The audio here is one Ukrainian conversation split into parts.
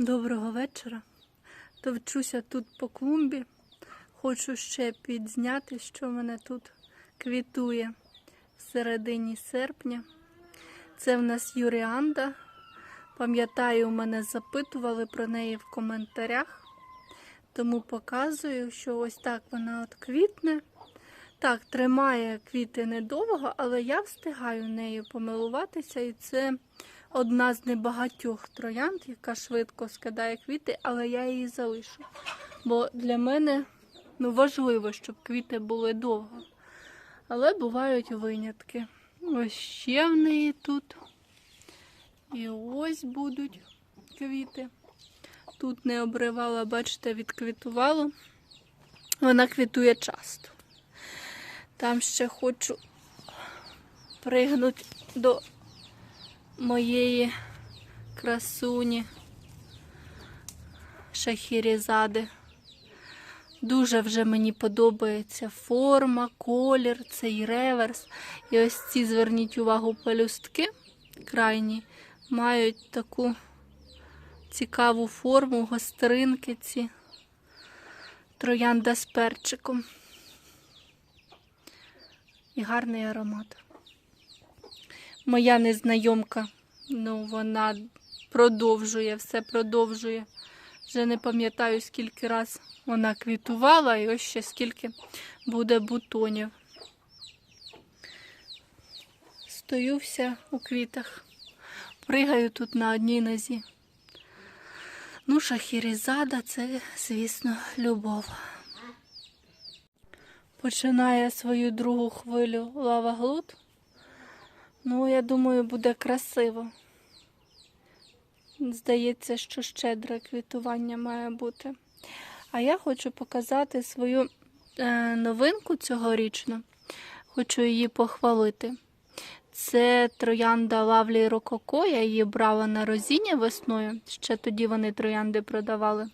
Доброго вечора. Товчуся тут по клумбі. Хочу ще підзняти, що мене тут квітує в середині серпня. Це в нас Юріанда. Пам'ятаю, мене запитували про неї в коментарях. Тому показую, що ось так вона от квітне. Так, тримає квіти недовго, але я встигаю нею помилуватися, і це одна з небагатьох троянд, яка швидко скидає квіти, але я її залишу. Бо для мене ну, важливо, щоб квіти були довго. Але бувають винятки. Ось ще в неї тут. І ось будуть квіти. Тут не обривала, бачите, відквітувало. Вона квітує часто. Там ще хочу пригнути до моєї красуні шахірізади. Дуже вже мені подобається форма, колір, цей реверс. І ось ці, зверніть увагу, пелюстки крайні мають таку цікаву форму, гостринки ці троянда з перчиком. І гарний аромат. Моя незнайомка, ну, вона продовжує, все продовжує. Вже не пам'ятаю, скільки раз вона квітувала, і ось ще скільки буде бутонів. Стою вся у квітах, пригаю тут на одній нозі. Ну, шахірізада це, звісно, любов. Починає свою другу хвилю лаваглут. Ну, я думаю, буде красиво. Здається, що щедре квітування має бути. А я хочу показати свою е, новинку цьогорічну. Хочу її похвалити. Це троянда Лавлі Рококо. Я її брала на розіння весною. Ще тоді вони троянди продавали.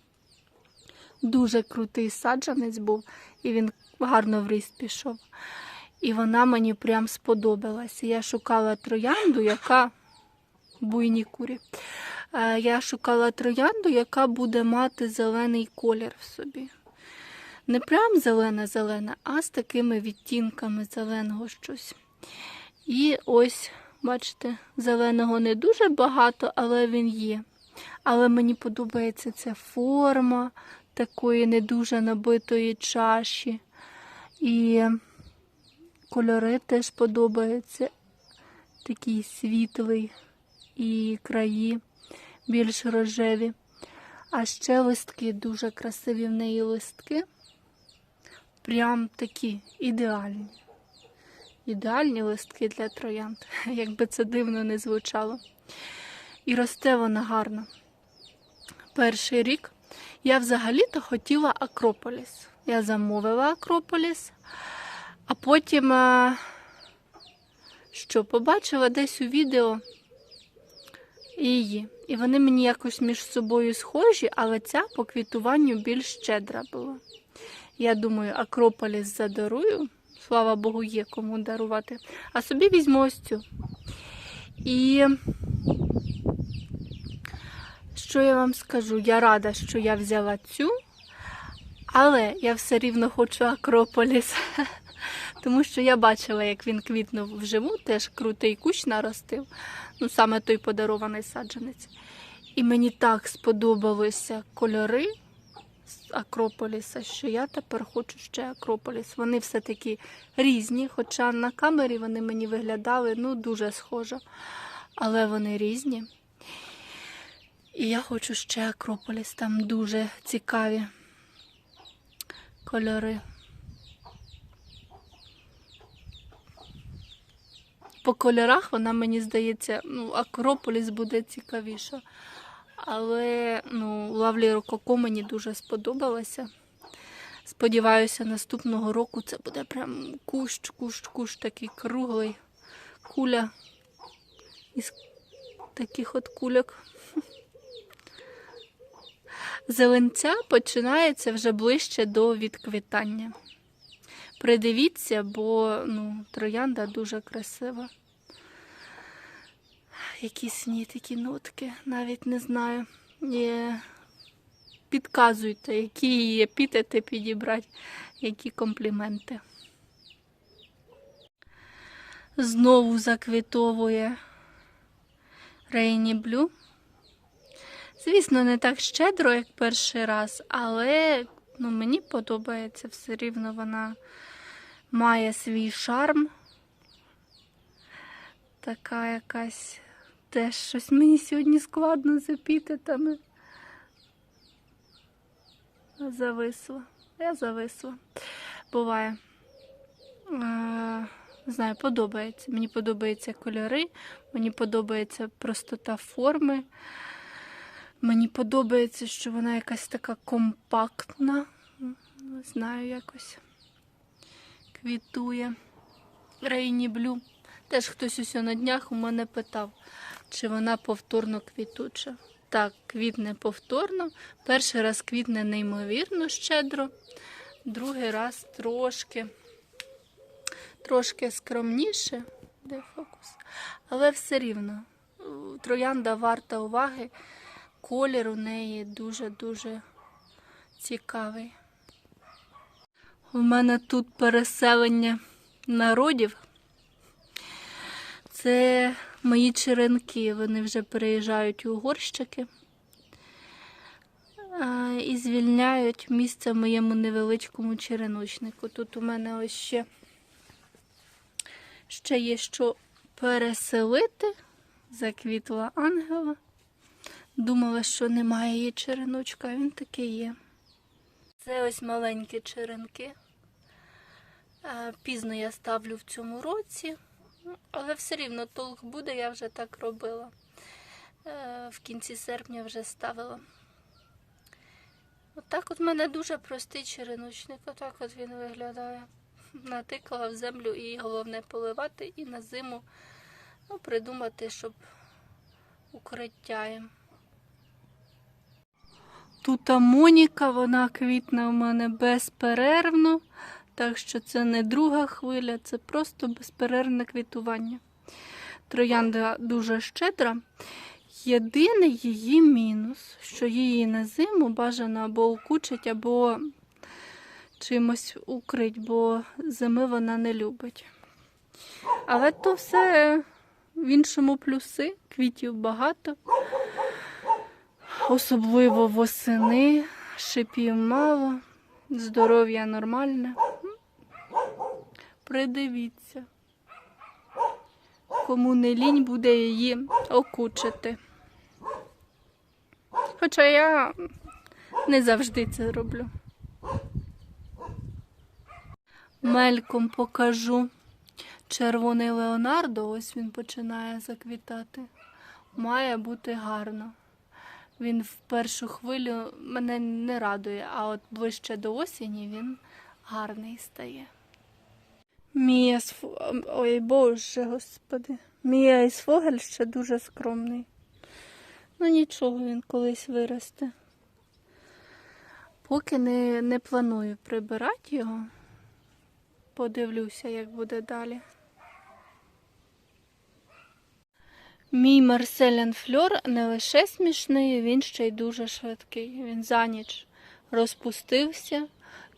Дуже крутий саджанець був, і він гарно в ріст пішов. І вона мені прям сподобалася. Я шукала троянду, яка буйні курі. Е, Я шукала троянду, яка буде мати зелений колір в собі. Не прям зелена-зелена, а з такими відтінками зеленого щось. І ось, бачите, зеленого не дуже багато, але він є. Але мені подобається ця форма такої не дуже набитої чаші. І кольори теж подобаються. Такий світлий і краї більш рожеві. А ще листки дуже красиві в неї листки. Прям такі ідеальні. Ідеальні листки для троянд, якби це дивно не звучало. І росте вона гарно. Перший рік я взагалі-то хотіла Акрополіс. Я замовила Акрополіс, а потім, е, що побачила десь у відео її. І вони мені якось між собою схожі, але ця по квітуванню більш щедра була. Я думаю, Акрополіс задарую. Слава Богу, є кому дарувати. А собі візьму ось цю. І що я вам скажу? Я рада, що я взяла цю, але я все рівно хочу Акрополіс. Тому що я бачила, як він квітнув вживу, теж крутий кущ наростив. Ну, саме той подарований саджанець. І мені так сподобалися кольори з Акрополіса, що я тепер хочу ще Акрополіс. Вони все таки різні, хоча на камері вони мені виглядали ну, дуже схоже. Але вони різні. І я хочу ще Акрополіс, там дуже цікаві кольори. По кольорах вона, мені здається, ну, Акрополіс буде цікавіша. Але ну, Лавлі Рококо мені дуже сподобалася. Сподіваюся, наступного року це буде прям кущ, кущ, кущ такий круглий, куля із таких от кульок. Зеленця починається вже ближче до відквітання. Придивіться, бо ну, троянда дуже красива. Якісь в ній такі нотки, навіть не знаю. Є... Підказуйте, які її епітети підібрати, які компліменти. Знову заквітовує Рейні Блю. Звісно, не так щедро, як перший раз, але ну, мені подобається все рівно вона має свій шарм. Така якась теж щось мені сьогодні складно з епітетами. Зависла. Я зависла. Буває. Е, Не знаю, подобається. Мені подобаються кольори, мені подобається простота форми. Мені подобається, що вона якась така компактна. Не знаю, якось квітує. Рейні Блю. Теж хтось усе на днях у мене питав, чи вона повторно квітуча. Так, квітне повторно. Перший раз квітне неймовірно щедро, другий раз трошки, трошки скромніше. Де фокус? Але все рівно. Троянда варта уваги. Колір у неї дуже-дуже цікавий. У мене тут переселення народів. Це мої черенки. Вони вже переїжджають у горщики і звільняють місце моєму невеличкому череночнику. Тут у мене ось ще, ще є що переселити. Заквітла ангела. Думала, що немає її череночка, а він таки є. Це ось маленькі черенки. Пізно я ставлю в цьому році, ну, але все рівно толк буде, я вже так робила. Е, В кінці серпня вже ставила. Отак от в мене дуже простий череночник, отак от він виглядає. Натикала в землю і головне поливати, і на зиму ну, придумати, щоб укриття їм. Тут Моніка, вона квітне у мене безперервно, так що це не друга хвиля, це просто безперервне квітування. Троянда дуже щедра. Єдиний її мінус, що її на зиму бажано або укучить, або чимось укрить, бо зими вона не любить. Але то все в іншому плюси, квітів багато. Особливо восени, шипів мало, здоров'я нормальне. Придивіться. Кому не лінь буде її окучити. Хоча я не завжди це роблю. Мельком покажу червоний Леонардо, ось він починає заквітати. Має бути гарно. Він в першу хвилю мене не радує, а от ближче до осені він гарний стає. Мія з Ой, боже, господи. Мія із Фогель ще дуже скромний. Ну нічого, він колись виросте. Поки не, не планую прибирати його. Подивлюся, як буде далі. Мій Марселян Фльор не лише смішний, він ще й дуже швидкий. Він за ніч розпустився.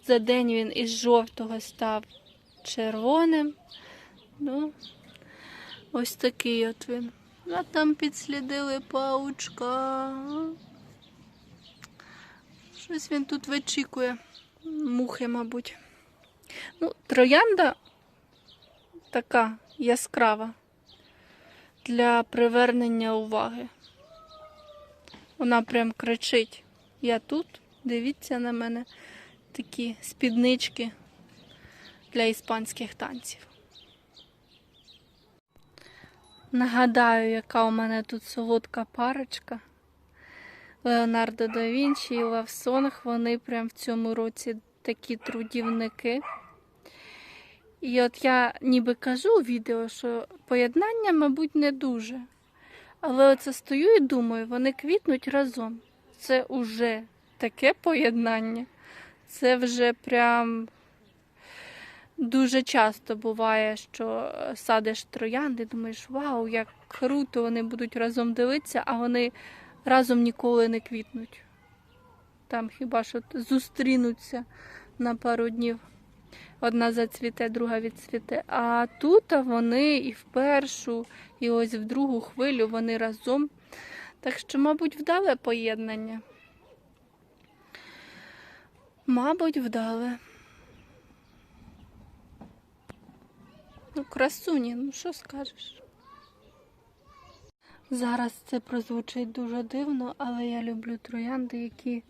За день він із жовтого став червоним. Ну, ось такий от він. А там підслідили паучка. Щось він тут вичікує. Мухи, мабуть. Ну, троянда така яскрава для привернення уваги. Вона прям кричить: Я тут, дивіться на мене такі спіднички для іспанських танців. Нагадаю, яка у мене тут солодка парочка. Леонардо да Вінчі і Лавсонг, вони прям в цьому році такі трудівники. І от я ніби кажу у відео, що поєднання, мабуть, не дуже. Але оце стою і думаю, вони квітнуть разом. Це уже таке поєднання. Це вже прям дуже часто буває, що садиш троянди, думаєш, вау, як круто вони будуть разом дивитися, а вони разом ніколи не квітнуть. Там хіба що зустрінуться на пару днів. Одна зацвіте, друга відцвіте. А тут вони і в першу, і ось в другу хвилю вони разом. Так що, мабуть, вдале поєднання. Мабуть, вдале. Ну, красуні, ну що скажеш? Зараз це прозвучить дуже дивно, але я люблю троянди, які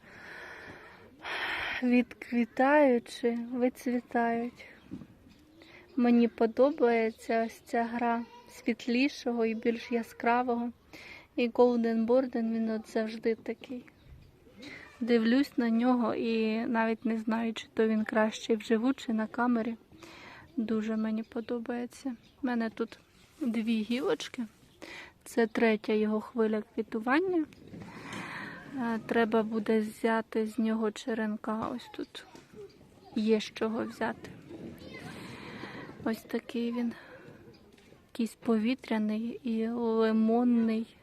відквітаючи, вицвітають. Мені подобається ось ця гра світлішого і більш яскравого. І Golden Borden він от завжди такий. Дивлюсь на нього і навіть не знаю, чи то він кращий вживу, чи на камері. Дуже мені подобається. У мене тут дві гілочки. Це третя його хвиля квітування. Е, Треба буде взяти з нього черенка. Ось тут є з чого взяти. Ось такий він. Якийсь повітряний і лимонний.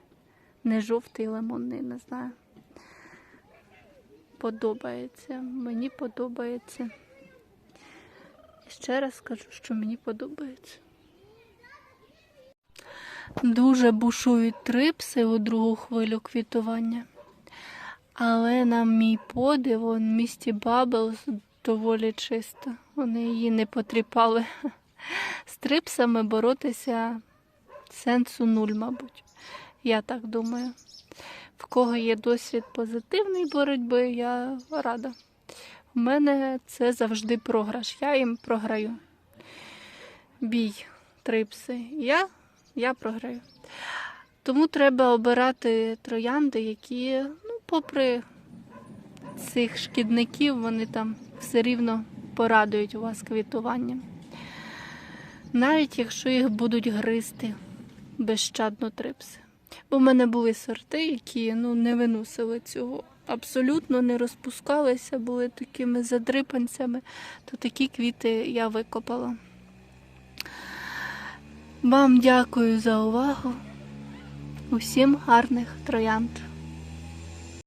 Не жовтий лимонний, не знаю. Подобається. Мені подобається. Ще раз скажу, що мені подобається. Дуже бушують трипси у другу хвилю квітування. Але на мій подив, в місті Баблс доволі чисто. Вони її не потріпали. З трипсами боротися сенсу нуль, мабуть. Я так думаю. В кого є досвід позитивної боротьби, я рада. У мене це завжди програш. Я їм програю. Бій, трипси. Я, я програю. Тому треба обирати троянди, які, ну, попри цих шкідників, вони там все рівно порадують у вас квітуванням. Навіть якщо їх будуть гризти безщадно трипси. Бо в мене були сорти, які ну, не виносили цього. Абсолютно не розпускалися, були такими задрипанцями, то такі квіти я викопала. Вам дякую за увагу. Усім гарних троянд.